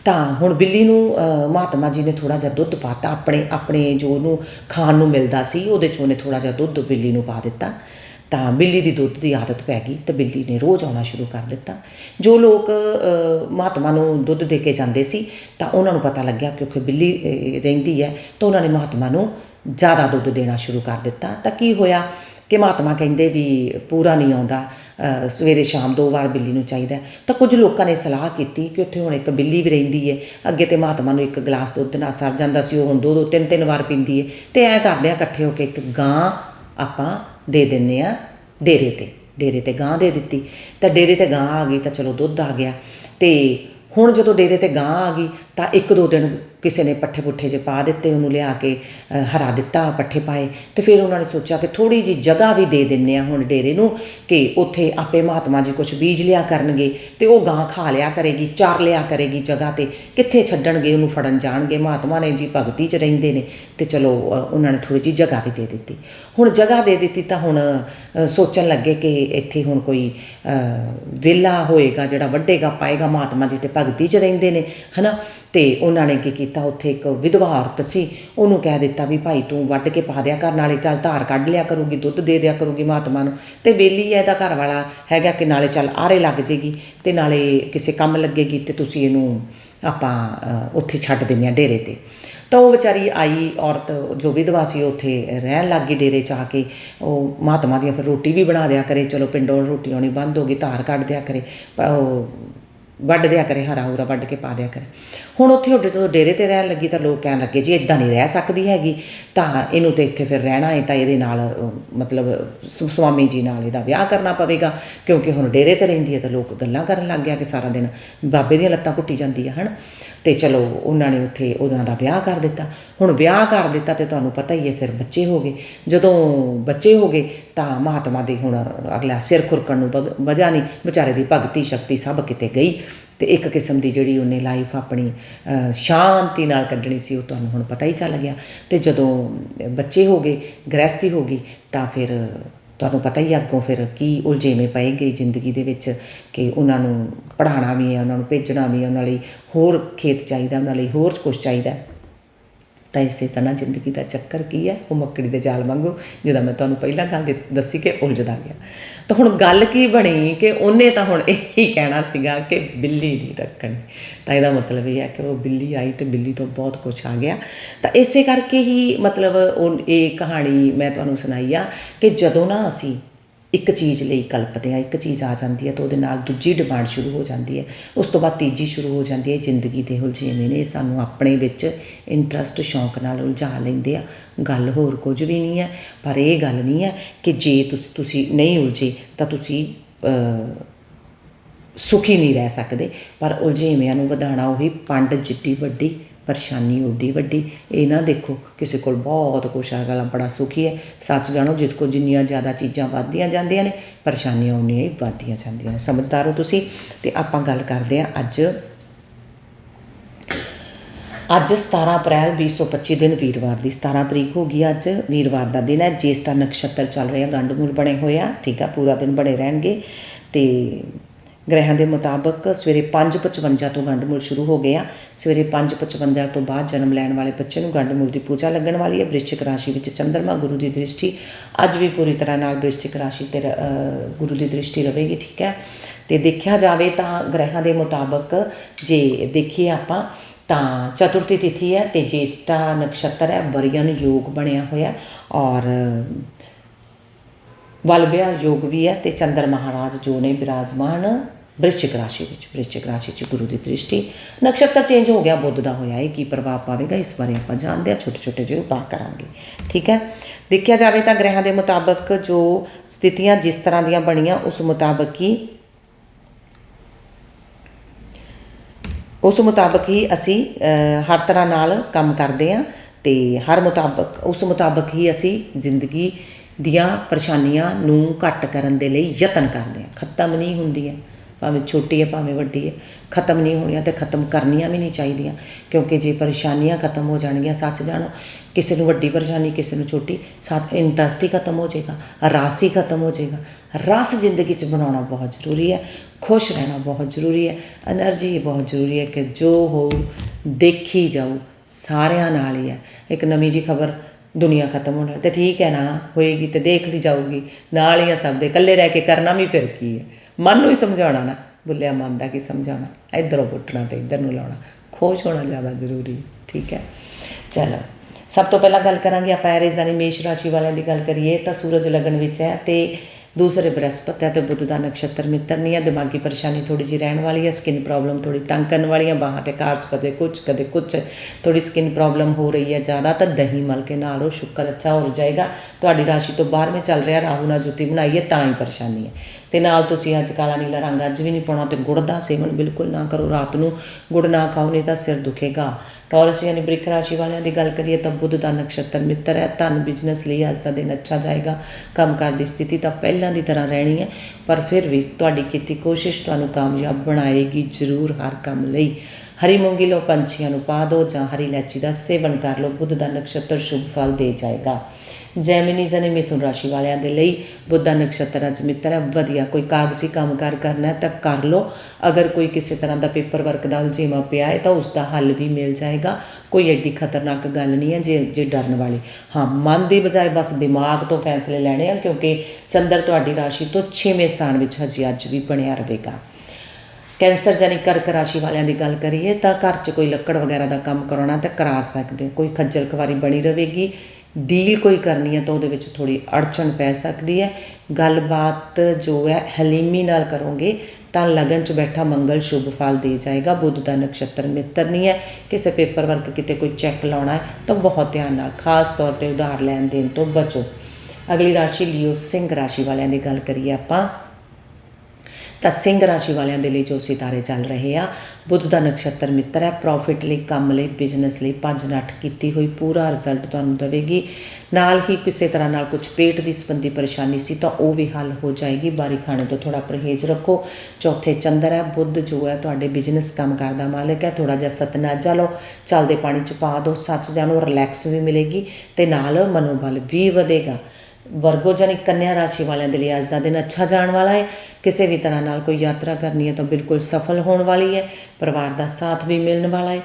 ਤਾਂ ਹੁਣ ਬਿੱਲੀ ਨੂੰ ਮਹਾਤਮਾ ਜੀ ਨੇ ਥੋੜਾ ਜਿਹਾ ਦੁੱਧ ਪਾਤਾ, ਆਪਣੇ ਆਪਣੇ ਜੋ ਉਹਨੂੰ ਖਾਣ ਨੂੰ ਮਿਲਦਾ ਸੀ, ਉਹਦੇ ਚੋਂ ਉਹਨੇ ਥੋੜਾ ਜਿਹਾ ਦੁੱਧ ਬਿੱਲੀ ਨੂੰ ਪਾ ਦਿੱਤਾ। ਤਾਂ ਬਿੱਲੀ ਦੀ ਦੁੱਧ ਦੀ ਆਦਤ ਪੈ ਗਈ ਤੇ ਬਿੱਲੀ ਨੇ ਰੋਜ਼ ਆਉਣਾ ਸ਼ੁਰੂ ਕਰ ਦਿੱਤਾ। ਜੋ ਲੋਕ ਮਹਾਤਮਾ ਨੂੰ ਦੁੱਧ ਦੇ ਕੇ ਜਾਂਦੇ ਸੀ, ਤਾਂ ਉਹਨਾਂ ਨੂੰ ਪਤਾ ਲੱਗਿਆ ਕਿਉਂਕਿ ਬਿੱਲੀ ਰਹਿੰਦੀ ਹੈ, ਤਾਂ ਉਹਨਾਂ ਨੇ ਮਹਾਤਮਾ ਨੂੰ ਜ਼ਿਆਦਾ ਦੁੱਧ ਦੇਣਾ ਸ਼ੁਰੂ ਕਰ ਦਿੱਤਾ। ਤਾਂ ਕੀ ਹੋਇਆ ਕਿ ਮਹਾਤਮਾ ਕਹਿੰਦੇ ਵੀ ਪੂਰਾ ਨਹੀਂ ਆਉਂਦਾ। ਸਵੇਰੇ ਸ਼ਾਮ ਦੋ ਵਾਰ ਬਿੱਲੀ ਨੂੰ ਚਾਹੀਦਾ ਤਾਂ ਕੁਝ ਲੋਕਾਂ ਨੇ ਸਲਾਹ ਕੀਤੀ ਕਿ ਉੱਥੇ ਹੁਣ ਇੱਕ ਬਿੱਲੀ ਵੀ ਰਹਿੰਦੀ ਹੈ। ਅੱਗੇ ਤੇ ਮਹਾਤਮਾ ਨੂੰ ਇੱਕ ਗਲਾਸ ਦੁੱਧ ਨਾਲ ਸਰ ਜਾਂਦਾ ਸੀ, ਉਹ ਹੁਣ ਦੋ ਦੋ ਤਿੰਨ ਤਿੰਨ ਵਾਰ ਪੀਂਦੀ ਹੈ। ਤੇ ਐ ਕਰਦੇ ਆ ਇਕੱਠੇ ਹੋ ਕੇ ਇੱਕ ਗਾਂ ਆਪਾਂ ਦੇ ਦਿੰਨੇ ਆ ਡੇਰੇ ਤੇ ਡੇਰੇ ਤੇ ਗਾਂ ਦੇ ਦਿੱਤੀ। ਤਾਂ ਡੇਰੇ ਤੇ ਗਾਂ ਆ ਗਈ ਤਾਂ ਚਲੋ ਦੁੱਧ ਆ ਗਿਆ। ਤੇ ਹੁਣ ਜਦੋਂ ਡੇਰੇ ਤੇ ਗਾਂ ਆ ਗਈ ਤਾਂ ਇੱਕ ਦੋ ਦਿਨ ਕਿਸੇ ਨੇ ਪੱਠੇ ਪੁੱਠੇ ਜੇ ਪਾ ਦਿੱਤੇ, ਉਹਨੂੰ ਲਿਆ ਕੇ ਹਰਾ ਦਿੱਤਾ, ਪੱਠੇ ਪਾਏ। ਤੇ ਫਿਰ ਉਹਨਾਂ ਨੇ ਸੋਚਿਆ ਕਿ ਥੋੜੀ ਜੀ ਜਗ੍ਹਾ ਵੀ ਦੇ ਦਿੰਨੇ ਆ ਹੁਣ ਡੇਰੇ ਨੂੰ ਕਿ ਉੱਥੇ ਆਪੇ ਮਹਾਤਮਾ ਜੀ ਕੁਝ ਬੀਜ ਲਿਆ ਕਰਨਗੇ ਤੇ ਉਹ ਗਾਂ ਖਾ ਲਿਆ ਕਰੇਗੀ, ਚਾਰ ਲਿਆ ਕਰੇਗੀ ਜਗ੍ਹਾ ਤੇ। ਕਿੱਥੇ ਛੱਡਣਗੇ ਉਹਨੂੰ ਫੜਨ ਜਾਣਗੇ? ਮਹਾਤਮਾ ਨੇ ਜੀ ਭਗਤੀ 'ਚ ਰਹਿੰਦੇ ਨੇ ਤੇ ਚਲੋ ਉਹਨਾਂ ਨੇ ਥੋੜੀ ਜੀ ਜਗ੍ਹਾ ਵੀ ਦੇ ਦਿੱਤੀ। ਹੁਣ ਜਗ੍ਹਾ ਦੇ ਦਿੱਤੀ ਤਾਂ ਹੁਣ ਸੋਚਣ ਲੱਗੇ ਕਿ ਇੱਥੇ ਹੁਣ ਕੋਈ ਵਿਲਾ ਹੋਏਗਾ, ਜਿਹੜਾ ਵੱਡੇਗਾ ਪਾਏਗਾ, ਮਹਾਤਮਾ ਜੀ ਤੇ ਭਗਤੀ 'ਚ ਰਹਿੰਦੇ ਨੇ, ਹਨਾ? ਤੇ ਉਹਨਾਂ ਨੇ ਕੀ ਕੀਤਾ? ਉੱਥੇ ਇੱਕ ਵਿਧਵਾ ਔਰਤ ਸੀ। ਉਹਨੂੰ ਕਹਿ ਦਿੱਤਾ ਵੀ ਭਾਈ ਤੂੰ ਵੱਢ ਕੇ ਪਾ ਦਿਆ ਕਰ, ਨਾਲੇ ਚੱਲ ਧਾਰ ਕੱਢ ਲਿਆ ਕਰੂਗੀ, ਦੁੱਧ ਦੇ ਦਿਆ ਕਰੂਗੀ ਮਹਾਤਮਾ ਨੂੰ। ਤੇ ਬੇਲੀ ਹੈ ਇਹਦਾ ਘਰ ਵਾਲਾ ਹੈਗਾ ਕਿ ਨਾਲੇ ਚੱਲ ਆਰੇ ਲੱਗ ਜੇਗੀ ਤੇ ਨਾਲੇ ਕਿਸੇ ਕੰਮ ਲੱਗੇਗੀ ਤੇ ਤੁਸੀਂ ਇਹਨੂੰ ਆਪਾਂ ਉੱਥੇ ਛੱਡ ਦਿੰਦੇ ਆ ਡੇਰੇ ਤੇ। ਤਾਂ ਉਹ ਵਿਚਾਰੀ ਆਈ ਔਰਤ, ਜੋ ਵਿਧਵਾ ਸੀ, ਉੱਥੇ ਰਹਿਣ ਲੱਗ ਗਈ ਡੇਰੇ 'ਚ ਆ ਕੇ। ਉਹ ਮਹਾਤਮਾ ਦੀਆਂ ਫਿਰ ਰੋਟੀ ਵੀ ਬਣਾ ਦਿਆ ਕਰੇ, ਚਲੋ ਪਿੰਡੋਂ ਰੋਟੀ ਆਉਣੀ ਬੰਦ ਹੋ ਗਈ, ਧਾਰ ਕੱਢ ਦਿਆ ਕਰੇ ਪਰ ਉਹ ਵੱਢ ਦਿਆ ਕਰੇ, ਹਰਾ ਹੁਰਾ ਵੱਢ ਕੇ ਪਾ ਦਿਆ ਕਰੇ। ਹੁਣ ਉੱਥੇ ਉਹ ਜਦੋਂ ਡੇਰੇ ਤੇ ਰਹਿਣ ਲੱਗੀ ਤਾਂ ਲੋਕ ਕਹਿਣ ਲੱਗੇ, ਜੀ ਇਦਾਂ ਨਹੀਂ ਰਹਿ ਸਕਦੀ ਹੈਗੀ, ਤਾਂ ਇਹਨੂੰ ਤੇ ਇੱਥੇ ਫਿਰ ਰਹਿਣਾ ਹੈ, ਤਾਂ ਇਹਦੇ ਨਾਲ ਮਤਲਬ ਸ- ਸਵਾਮੀ ਜੀ ਨਾਲ ਇਹਦਾ ਵਿਆਹ ਕਰਨਾ ਪਵੇਗਾ। ਕਿਉਂਕਿ ਹੁਣ ਡੇਰੇ ਤੇ ਰਹਿੰਦੀ ਹੈ ਤਾਂ ਲੋਕ ਗੱਲਾਂ ਕਰਨ ਲੱਗ ਗਿਆ ਕਿ ਸਾਰਾ ਦਿਨ ਬਾਬੇ ਦੀਆਂ ਲੱਤਾਂ ਘੁੱਟੀ ਜਾਂਦੀ ਹੈ ਹਨ? ਤੇ ਚਲੋ, ਉਹਨਾਂ ਨੇ ਉੱਥੇ ਉਹਨਾਂ ਦਾ ਵਿਆਹ ਕਰ ਦਿੱਤਾ। ਹੁਣ ਵਿਆਹ ਕਰ ਦਿੱਤਾ ਤੇ ਤੁਹਾਨੂੰ ਪਤਾ ਹੀ ਹੈ, ਫਿਰ ਬੱਚੇ ਹੋ ਗਏ। ਜਦੋਂ ਬੱਚੇ ਹੋ ਗਏ, ਤਾਂ ਮਹਾਤਮਾ ਦੇ ਹੁਣ ਅਗਲਾ ਸਿਰ ਖੁਰਕਣ ਨੂੰ ਵਗ- ਵਜ੍ਹਾ ਨਹੀਂ, ਵਿਚਾਰੇ ਦੀ ਭਗਤੀ ਸ਼ਕਤੀ ਸਭ ਕਿਤੇ ਗਈ। ਤੇ ਇੱਕ ਕਿਸਮ ਦੀ ਜਿਹੜੀ ਉਹਨੇ ਲਾਈਫ ਆਪਣੀ ਸ਼ਾਂਤੀ ਨਾਲ ਕੱਢਣੀ ਸੀ, ਉਹ ਤੁਹਾਨੂੰ ਹੁਣ ਪਤਾ ਹੀ ਚੱਲ ਗਿਆ। ਤੇ ਜਦੋਂ ਬੱਚੇ ਹੋ ਗਏ ਗ੍ਰਹਿਸਥੀ ਹੋ ਗਈ, ਤਾਂ ਫਿਰ ਤੁਹਾਨੂੰ ਪਤਾ ਹੀ ਆ ਅੱਗੋਂ ਫਿਰ ਕੀ ਉਲਝੇਵੇਂ ਪਏ ਪਏਗੇ ਜ਼ਿੰਦਗੀ ਦੇ ਵਿੱਚ ਕਿ ਉਹਨਾਂ ਨੂੰ ਪੜ੍ਹਾਉਣਾ ਵੀ ਹੈ, ਉਹਨਾਂ ਨੂੰ ਭੇਜਣਾ ਵੀ ਹੈ, ਉਹਨਾਂ ਲਈ ਹੋਰ ਖੇਤ ਚਾਹੀਦਾ, ਉਹਨਾਂ ਲਈ ਹੋਰ ਕੁਝ ਚਾਹੀਦਾ। ਤਾਂ ਇਸੇ ਤਰ੍ਹਾਂ ਜ਼ਿੰਦਗੀ ਦਾ ਚੱਕਰ ਕੀ ਹੈ? ਉਹ ਮੱਕੜੀ ਦੇ ਜਾਲ ਵਾਂਗੂ ਜਿਹਦਾ ਮੈਂ ਤੁਹਾਨੂੰ ਪਹਿਲਾਂ ਗੱਲ ਦੱਸੀ ਕਿ ਉਲਝਦਾ ਗਿਆ। ਤਾਂ ਹੁਣ ਗੱਲ ਕੀ ਬਣੀ ਕਿ ਉਹਨੇ ਤਾਂ ਹੁਣ ਇਹੀ ਕਹਿਣਾ ਸੀਗਾ ਕਿ ਬਿੱਲੀ ਨਹੀਂ ਰੱਖਣੀ। ਤਾਂ ਇਹਦਾ ਮਤਲਬ ਇਹ ਹੈ ਕਿ ਉਹ ਬਿੱਲੀ ਆਈ ਤੇ ਬਿੱਲੀ ਤੋਂ ਬਹੁਤ ਕੁਝ ਆ ਗਿਆ। ਤਾਂ ਇਸੇ ਕਰਕੇ ਹੀ ਮਤਲਬ ਉਹ ਇਹ ਕਹਾਣੀ ਮੈਂ ਤੁਹਾਨੂੰ ਸੁਣਾਈ ਆ ਕਿ ਜਦੋਂ ਨਾ ਅਸੀਂ ਇੱਕ ਚੀਜ਼ ਲਈ ਕਲਪਦੇ ਆ, ਇੱਕ ਚੀਜ਼ ਆ ਜਾਂਦੀ ਹੈ ਤਾਂ ਉਹਦੇ ਨਾਲ ਦੂਜੀ ਡਿਮਾਂਡ ਸ਼ੁਰੂ ਹੋ ਜਾਂਦੀ ਹੈ। ਉਸ ਤੋਂ ਬਾਅਦ ਤੀਜੀ ਸ਼ੁਰੂ ਹੋ ਜਾਂਦੀ ਹੈ ਜ਼ਿੰਦਗੀ ਦੇ ਉਲਝੇਵੇਂ ਨੇ, ਸਾਨੂੰ ਆਪਣੇ ਵਿੱਚ ਇੰਟਰਸਟ ਸ਼ੌਂਕ ਨਾਲ ਉਲਝਾ ਲੈਂਦੇ ਆ। ਗੱਲ ਹੋਰ ਕੁਝ ਵੀ ਨਹੀਂ ਹੈ, ਪਰ ਇਹ ਗੱਲ ਨਹੀਂ ਹੈ ਕਿ ਜੇ ਤੁਸੀਂ ਤੁਸੀਂ ਨਹੀਂ ਉਲਝੇ ਤਾਂ ਤੁਸੀਂ ਸੁਖੀ ਨਹੀਂ ਰਹਿ ਸਕਦੇ। ਪਰ ਉਲਝੇਵਿਆਂ ਨੂੰ ਵਧਾਉਣਾ, ਉਹੀ ਪੰਡ ਜਿੱਡੀ ਵੱਡੀ ਪਰੇਸ਼ਾਨੀ ਉੱਡੀ ਵੱਡੀ। ਇਹ ਨਾ ਦੇਖੋ, ਕਿਸੇ ਕੋਲ ਬਹੁਤ ਕੁਛ ਹੈ ਗਲਾ ਬੜਾ ਸੁਖੀ ਹੈ। ਸੱਚ ਜਾਣੋ, ਜਿਸ ਕੋ ਜਿੰਨੀਆਂ ਜ਼ਿਆਦਾ ਚੀਜ਼ਾਂ ਵੱਧਦੀਆਂ ਜਾਂਦੀਆਂ ਨੇ, ਪਰੇਸ਼ਾਨੀਆਂ ਉਨੀਆਂ ਹੀ ਵੱਧਦੀਆਂ ਜਾਂਦੀਆਂ ਨੇ। ਸਮਝਦਾਰ ਹੋ ਤੁਸੀਂ? ਤੇ ਆਪਾਂ ਗੱਲ ਕਰਦੇ ਹਾਂ ਅੱਜ। ਅੱਜ 17 ਅਪ੍ਰੈਲ 2025 ਦਿਨ ਵੀਰਵਾਰ ਦੀ। 17 ਤਰੀਕ ਹੋ ਗਈ ਅੱਜ, ਵੀਰਵਾਰ ਦਾ ਦਿਨ ਹੈ। ਜੇਸਟਾ ਨਕਸ਼ਤਰ ਚੱਲ ਰਿਹਾ ਗੰਡਮੂਲ ਬਣੇ ਹੋਏ ਆ। ਠੀਕ ਆ, ਪੂਰਾ ਦਿਨ ਬਣੇ ਰਹਿਣਗੇ। ਤੇ ਗ੍ਰਹਿਾਂ ਦੇ ਮੁਤਾਬਕ ਸਵੇਰੇ 5:55 ਤੋਂ ਗੰਡਮੂਲ ਸ਼ੁਰੂ ਹੋ ਗਿਆ ਸਵੇਰੇ 5:55 ਤੋਂ ਬਾਅਦ ਜਨਮ ਲੈਣ ਵਾਲੇ ਬੱਚੇ ਨੂੰ ਗੰਡਮੂਲ ਦੀ ਪੂਜਾ ਲੱਗਣ ਵਾਲੀ ਹੈ। ਬ੍ਰਿਸ਼ਚਿਕ ਰਾਸ਼ੀ ਵਿੱਚ ਚੰਦਰਮਾ ਗੁਰੂ ਦੀ ਦ੍ਰਿਸ਼ਟੀ ਅੱਜ ਵੀ ਪੂਰੀ ਤਰ੍ਹਾਂ ਨਾਲ ਬ੍ਰਿਸ਼ਚਿਕ ਰਾਸ਼ੀ ਤੇ ਰ- ਗੁਰੂ ਦੀ ਦ੍ਰਿਸ਼ਟੀ ਰਹੇਗੀ, ਠੀਕ ਹੈ? ਤੇ ਦੇਖਿਆ ਜਾਵੇ ਤਾਂ ਗ੍ਰਹਿਾਂ ਦੇ ਮੁਤਾਬਕ ਜੇ ਦੇਖੀਏ ਆਪਾਂ ਤਾਂ ਚਤੁਰਥੀ ਤਿਥੀ ਹੈ ਤੇ ਜੇਸ਼ਟਾ ਨਕਸ਼ਤਰ ਹੈ ਵਰਿਅਨ ਯੋਗ ਬਣਿਆ ਹੋਇਆ ਔਰ ਵਲਭਿਆ ਯੋਗ ਵੀ ਹੈ ਤੇ ਚੰਦਰ ਮਹਾਰਾਜ ਜੋ ਨੇ ਬਿਰਾਜਮਾਨ ਵ੍ਰਿਸ਼ਚਿਕ ਰਾਸ਼ੀ ਵਿੱਚ ਵ੍ਰਿਸ਼ਚਿਕ ਰਾਸ਼ੀ 'ਚ ਗੁਰੂ ਦੀ ਦ੍ਰਿਸ਼ਟੀ। ਨਕਸ਼ਤਰ ਚੇਂਜ ਹੋ ਗਿਆ, ਬੁੱਧ ਦਾ ਹੋਇਆ ਇਹ ਕੀ ਪ੍ਰਭਾਵ ਪਾਵੇਗਾ, ਇਸ ਬਾਰੇ ਆਪਾਂ ਜਾਣਦੇ ਹਾਂ ਛੋਟੇ ਛੋਟੇ ਜਿਹੇ ਉਪਾਅ ਕਰਾਂਗੇ। ਠੀਕ ਹੈ? ਦੇਖਿਆ ਜਾਵੇ ਤਾਂ ਗ੍ਰਹਿਾਂ ਦੇ ਮੁਤਾਬਕ ਜੋ ਸਥਿਤੀਆਂ ਜਿਸ ਤਰ੍ਹਾਂ ਦੀਆਂ ਬਣੀਆਂ, ਉਸ ਮੁਤਾਬਕ ਹੀ ਉਸ ਮੁਤਾਬਕ ਹੀ ਅਸੀਂ ਹਰ ਤਰ੍ਹਾਂ ਨਾਲ ਕੰਮ ਕਰਦੇ ਹਾਂ ਤੇ ਹਰ ਮੁਤਾਬਕ, ਉਸ ਮੁਤਾਬਕ ਹੀ ਅਸੀਂ ਜ਼ਿੰਦਗੀ ਦੀਆਂ ਪਰੇਸ਼ਾਨੀਆਂ ਨੂੰ ਘੱਟ ਕਰਨ ਦੇ ਲਈ ਯਤਨ ਕਰਦੇ ਹਾਂ। ਖਤਮ ਨਹੀਂ ਹੁੰਦੀਆਂ ਭਾਵੇਂ ਛੋਟੀ ਹੈ, ਭਾਵੇਂ ਵੱਡੀ ਹੈ, ਖਤਮ ਨਹੀਂ ਹੋਣੀ ਤੇ ਖਤਮ ਕਰਨੀਆਂ ਵੀ ਨਹੀਂ ਚਾਹੀਦੀਆਂ। ਕਿਉਂਕਿ ਜੇ ਪਰੇਸ਼ਾਨੀਆਂ ਖਤਮ ਹੋ ਜਾਣਗੀਆਂ, ਸੱਚ ਜਾਣੋ, ਕਿਸੇ ਨੂੰ ਵੱਡੀ ਪਰੇਸ਼ਾਨੀ, ਕਿਸੇ ਨੂੰ ਛੋਟੀ, ਸਾਥ ਇੰਟਰਸਟ ਹੀ ਖਤਮ ਹੋ ਜਾਏਗਾ, ਰਸ ਹੀ ਖਤਮ ਹੋ ਜਾਏਗਾ। ਰਸ ਜ਼ਿੰਦਗੀ 'ਚ ਬਣਾਉਣਾ ਬਹੁਤ ਜ਼ਰੂਰੀ ਹੈ, ਖੁਸ਼ ਰਹਿਣਾ ਬਹੁਤ ਜ਼ਰੂਰੀ ਹੈ એનર્ਜੀ ਬਹੁਤ ਜ਼ਰੂਰੀ ਹੈ ਕਿ ਜੋ ਹੋ, ਦੇਖੀ ਜਾਓ ਸਾਰਿਆਂ ਨਾਲ ਹੀ ਹੈ। ਇੱਕ ਨਵੀਂ ਜੀ ਖਬਰ ਦੁਨੀਆ ਖਤਮ ਹੋਣਾ, ਤੇ ਠੀਕ ਹੈ ਨਾ, ਹੋਏਗੀ ਤੇ ਦੇਖ ਲਈ ਜਾਊਗੀ, ਨਾਲ ਹੀ ਆ ਸਭ ਦੇ, ਇਕੱਲੇ ਰਹਿ ਕੇ ਕਰਨਾ ਵੀ ਫਿਰ ਕੀ ਹੈ। ਮਨ ਨੂੰ ਹੀ ਸਮਝਾਉਣਾ ਨਾ, ਬੁੱਲਿਆ ਮਨ ਦਾ ਕੀ ਸਮਝਾਉਣਾ ਇਧਰੋਂ ਪੁੱਟਣਾ ਤੇ ਇਧਰ ਨੂੰ ਲਾਉਣਾ। ਖੋਜ ਹੋਣਾ ਜ਼ਿਆਦਾ ਜ਼ਰੂਰੀ, ਠੀਕ ਹੈ? ਚਲੋ, ਸਭ ਤੋਂ ਪਹਿਲਾਂ ਗੱਲ ਕਰਾਂਗੇ ਆਪਾਂ ਐਰੀਜ਼ ਯਾਨੀ ਮੇਸ਼ ਰਾਸ਼ੀ ਵਾਲਿਆਂ ਦੀ ਗੱਲ ਕਰੀਏ, ਤਾਂ ਸੂਰਜ ਲਗਨ ਵਿੱਚ ਹੈ ਤੇ ਦੂਸਰੇ ਬ੍ਰਹਸਪਤ ਹੈ ਤੇ ਬੁੱਧ ਦਾ ਨਕਸ਼ਤਰ ਮਿੱਤਰ ਨਹੀਂ ਹੈ, ਦਿਮਾਗੀ ਪਰੇਸ਼ਾਨੀ ਥੋੜੀ ਜਿਹੀ ਰਹਿਣ ਵਾਲੀ ਹੈ ਸਕਿਨ ਪ੍ਰੋਬਲਮ ਥੋੜੀ ਤੰਗ ਕਰਨ ਵਾਲੀਆਂ ਬਾਹਾਂ ਤੇ ਕਾਰਜ ਕਦੇ ਕੁਝ ਕਦੇ ਕੁਝ ਥੋੜੀ ਸਕਿਨ ਪ੍ਰੋਬਲਮ ਹੋ ਰਹੀ ਹੈ ਜ਼ਿਆਦਾ, ਤਾਂ ਦਹੀਂ ਮਲ ਕੇ ਨਾਲ ਉਹ ਸ਼ੁਕਰ ਅੱਛਾ ਹੋ ਜਾਏਗਾ। ਤੁਹਾਡੀ ਰਾਸ਼ੀ ਤੋਂ ਬਾਹਰਵੇਂ ਚੱਲ ਰਿਹਾ, ਰਾਹੂ ਨਾਲ ਜੁਤੀ ਬਣਾਈਏ, ਤਾਂ ਹੀ ਪਰੇਸ਼ਾਨੀ ਹੈ। ਤੇ ਨਾਲ ਤੁਸੀਂ ਅੱਜ ਕਾਲਾ ਨੀਲਾ ਰੰਗ ਅੱਜ ਵੀ ਨਹੀਂ ਪਾਉਣਾ ਤੇ ਗੁੜ ਦਾ ਸੇਵਨ ਬਿਲਕੁਲ ਨਾ ਕਰੋ, ਰਾਤ ਨੂੰ ਗੁੜ ਨਾ ਖਾਓ, ਨਹੀਂ ਤਾਂ ਸਿਰ ਦੁਖੇਗਾ। ਟੌਰਸ ਯਾਨੀ ਬ੍ਰਿਕ ਰਾਸ਼ੀ ਵਾਲਿਆਂ ਦੀ ਗੱਲ ਕਰੀਏ ਤਾਂ ਬੁੱਧ ਦਾ ਨਕਸ਼ਤਰ ਮਿੱਤਰ ਹੈ। ਧਨ ਬਿਜ਼ਨਸ ਲਈ ਅੱਜ ਦਾ ਦਿਨ ਅੱਛਾ ਜਾਏਗਾ। ਕੰਮਕਾਰ ਦੀ ਸਥਿਤੀ ਤਾਂ ਪਹਿਲਾਂ ਦੀ ਤਰ੍ਹਾਂ ਰਹਿਣੀ ਹੈ, ਪਰ ਫਿਰ ਵੀ ਤੁਹਾਡੀ ਕੀਤੀ ਕੋਸ਼ਿਸ਼ ਤੁਹਾਨੂੰ ਕਾਮਯਾਬ ਬਣਾਏਗੀ ਜ਼ਰੂਰ ਹਰ ਕੰਮ ਲਈ। ਹਰੀ ਮੂੰਗੀ ਲੋ ਪੰਛੀਆਂ ਨੂੰ ਪਾ ਦਿਓ ਜਾਂ ਹਰੀ ਇਲਾਚੀ ਦਾ ਸੇਵਨ ਕਰ ਲਓ, ਬੁੱਧ ਦਾ ਨਕਸ਼ਤਰ ਸ਼ੁਭ ਫਲ ਦੇ ਜਾਏਗਾ। ਜੈਮਿਨੀ ਜਨੇ ਮਿਥੁਨ ਰਾਸ਼ੀ ਵਾਲਿਆਂ ਦੇ ਲਈ ਬੁੱਧਾ ਨਕਸ਼ਤਰ ਅੱਜ ਮਿੱਤਰ ਹੈ। ਵਧੀਆ, ਕੋਈ ਕਾਗਜ਼ੀ ਕੰਮਕਾਰ ਕਰਨਾ ਤਾਂ ਕਰ ਲਓ। ਅਗਰ ਕੋਈ ਕਿਸੇ ਤਰ੍ਹਾਂ ਦਾ ਪੇਪਰ ਵਰਕ ਦਾ ਉਲਝੇਵਾ ਪਿਆ ਹੈ ਤਾਂ ਉਸ ਦਾ ਹੱਲ ਵੀ ਮਿਲ ਜਾਏਗਾ। ਕੋਈ ਐਡੀ ਖਤਰਨਾਕ ਗੱਲ ਨਹੀਂ ਹੈ ਜੇ ਜੇ ਡਰਨ ਵਾਲੀ। ਹਾਂ, ਮਨ ਦੀ ਬਜਾਏ ਬਸ ਦਿਮਾਗ ਤੋਂ ਫੈਸਲੇ ਲੈਣੇ ਆ ਕਿਉਂਕਿ ਚੰਦਰ ਤੁਹਾਡੀ ਰਾਸ਼ੀ ਤੋਂ 6ਵੇਂ ਸਥਾਨ ਵਿੱਚ ਹਜੇ ਅੱਜ ਵੀ ਬਣਿਆ ਰਹੇਗਾ। ਕੈਂਸਰ ਜਾਨੀ ਕਰਕ ਰਾਸ਼ੀ ਵਾਲਿਆਂ ਦੀ ਗੱਲ ਕਰੀਏ ਤਾਂ ਘਰ 'ਚ ਕੋਈ ਲੱਕੜ ਵਗੈਰਾ ਦਾ ਕੰਮ ਕਰਾਉਣਾ ਤਾਂ ਕਰਾ ਸਕਦੇ ਹੋ। ਕੋਈ ਖੱਜਲ ਖਵਾਰੀ ਬਣੀ ਰਹੇਗੀ। ਡੀਲ ਕੋਈ ਕਰਨੀ ਹੈ ਤਾਂ ਉਹਦੇ ਵਿੱਚ ਥੋੜੀ ਅੜਚਣ ਪੈ ਸਕਦੀ ਹੈ। ਗੱਲਬਾਤ ਜੋ ਹੈ, ਹਲੀਮੀ ਨਾਲ ਕਰੋਗੇ ਤਾਂ ਲਗਨ 'ਚ ਬੈਠਾ ਮੰਗਲ ਸ਼ੁਭ ਫਲ ਦੇ ਜਾਏਗਾ। ਬੁੱਧ ਦਾ ਨਕਸ਼ਤਰ ਮਿੱਤਰ ਨਹੀਂ ਹੈ। ਕਿਸੇ ਪੇਪਰ ਵਰਕ ਕਿਤੇ ਕੋਈ ਚੈੱਕ ਲਾਉਣਾ ਹੈ ਤਾਂ ਬਹੁਤ ਧਿਆਨ ਨਾਲ, ਖਾਸ ਤੌਰ ਤੇ ਉਧਾਰ ਲੈਣ ਦੇਣ ਤੋਂ ਬਚੋ। ਅਗਲੀ ਰਾਸ਼ੀ ਲਿਓ ਸਿੰਘ ਰਾਸ਼ੀ ਵਾਲਿਆਂ ਦੀ ਗੱਲ ਕਰੀਏ ਆਪਾਂ। ਤਾਂ ਸਿੰਘ ਰਾਸ਼ੀ ਵਾਲਿਆਂ ਦੇ ਲਈ ਜੋ ਸਿਤਾਰੇ ਚੱਲ ਰਹੇ ਆ, ਬੁੱਧ ਦਾ ਨਕਸ਼ਤਰ ਮਿੱਤਰ ਹੈ ਪ੍ਰੋਫਿਟ ਲਈ, ਕੰਮ ਲਈ ਬਿਜ਼ਨਸ ਲਈ ਪੰਜ ਨੱਠ ਕੀਤੀ ਹੋਈ ਪੂਰਾ ਰਿਜ਼ਲਟ ਤੁਹਾਨੂੰ ਦੇਵੇਗੀ। ਨਾਲ ਹੀ ਕਿਸੇ ਤਰ੍ਹਾਂ ਨਾਲ ਕੁਝ ਪੇਟ ਦੀ ਸੰਬੰਧੀ ਪਰੇਸ਼ਾਨੀ ਸੀ ਤਾਂ ਉਹ ਵੀ ਹੱਲ ਹੋ ਜਾਏਗੀ। ਬਾਰੀ ਖਾਣੇ ਤੋਂ ਥੋੜਾ ਪਰਹੇਜ਼ ਰੱਖੋ। ਚੌਥੇ ਚੰਦਰ ਹੈ, ਬੁੱਧ ਜੋ ਹੈ ਤੁਹਾਡੇ ਬਿਜ਼ਨਸ ਕੰਮ ਕਰਦਾ ਮਾਲਕ ਹੈ। ਥੋੜਾ ਜਿਹਾ ਸਤਨਾਜਾ ਲਓ, ਚੱਲਦੇ ਪਾਣੀ ਚ ਪਾ ਦਿਓ, ਸੱਚ ਜਾਣੋ ਰਿਲੈਕਸ ਵੀ ਮਿਲੇਗੀ ਤੇ ਨਾਲ ਮਨੋਬਲ ਵੀ ਵਧੇਗਾ। ਵਰਗੋ ਜਾਨੀ ਕੰਨਿਆ ਰਾਸ਼ੀ ਵਾਲਿਆਂ ਦੇ ਲਈ ਅੱਜ ਦਾ ਦਿਨ ਅੱਛਾ ਜਾਣ ਵਾਲਾ ਹੈ। ਕਿਸੇ ਵੀ ਤਰ੍ਹਾਂ ਨਾਲ ਕੋਈ ਯਾਤਰਾ ਕਰਨੀ ਹੈ ਤਾਂ ਬਿਲਕੁਲ ਸਫਲ ਹੋਣ ਵਾਲੀ ਹੈ। ਪਰਿਵਾਰ ਦਾ ਸਾਥ ਵੀ ਮਿਲਣ ਵਾਲਾ ਹੈ।